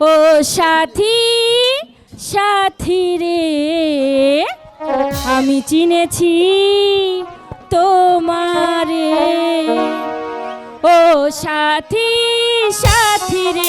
ও সাথী সাথী রে আমি চিনেছি তোমারে। ও সাথী সাথী রে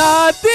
Santa